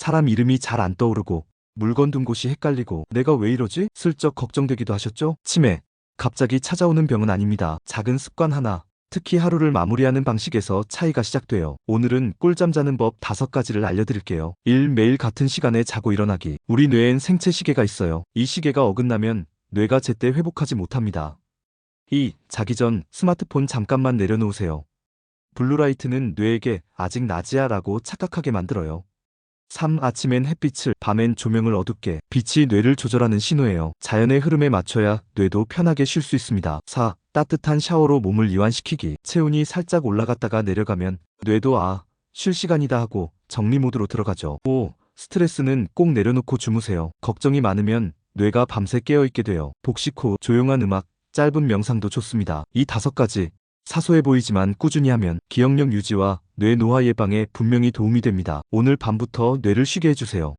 사람 이름이 잘 안 떠오르고 물건 둔 곳이 헷갈리고 내가 왜 이러지? 슬쩍 걱정되기도 하셨죠? 치매. 갑자기 찾아오는 병은 아닙니다. 작은 습관 하나, 특히 하루를 마무리하는 방식에서 차이가 시작돼요. 오늘은 꿀잠 자는 법 다섯 가지를 알려드릴게요. 1. 매일 같은 시간에 자고 일어나기. 우리 뇌엔 생체 시계가 있어요. 이 시계가 어긋나면 뇌가 제때 회복하지 못합니다. 2. 자기 전 스마트폰 잠깐만 내려놓으세요. 블루라이트는 뇌에게 아직 낮이야 라고 착각하게 만들어요. 3. 아침엔 햇빛을, 밤엔 조명을 어둡게. 빛이 뇌를 조절하는 신호예요. 자연의 흐름에 맞춰야 뇌도 편하게 쉴 수 있습니다. 4. 따뜻한 샤워로 몸을 이완시키기. 체온이 살짝 올라갔다가 내려가면 뇌도 아, 쉴 시간이다 하고 정리 모드로 들어가죠. 5. 스트레스는 꼭 내려놓고 주무세요. 걱정이 많으면 뇌가 밤새 깨어있게 돼요. 복식 후 조용한 음악, 짧은 명상도 좋습니다. 이 다섯 가지 사소해 보이지만 꾸준히 하면 기억력 유지와 뇌 노화 예방에 분명히 도움이 됩니다. 오늘 밤부터 뇌를 쉬게 해주세요.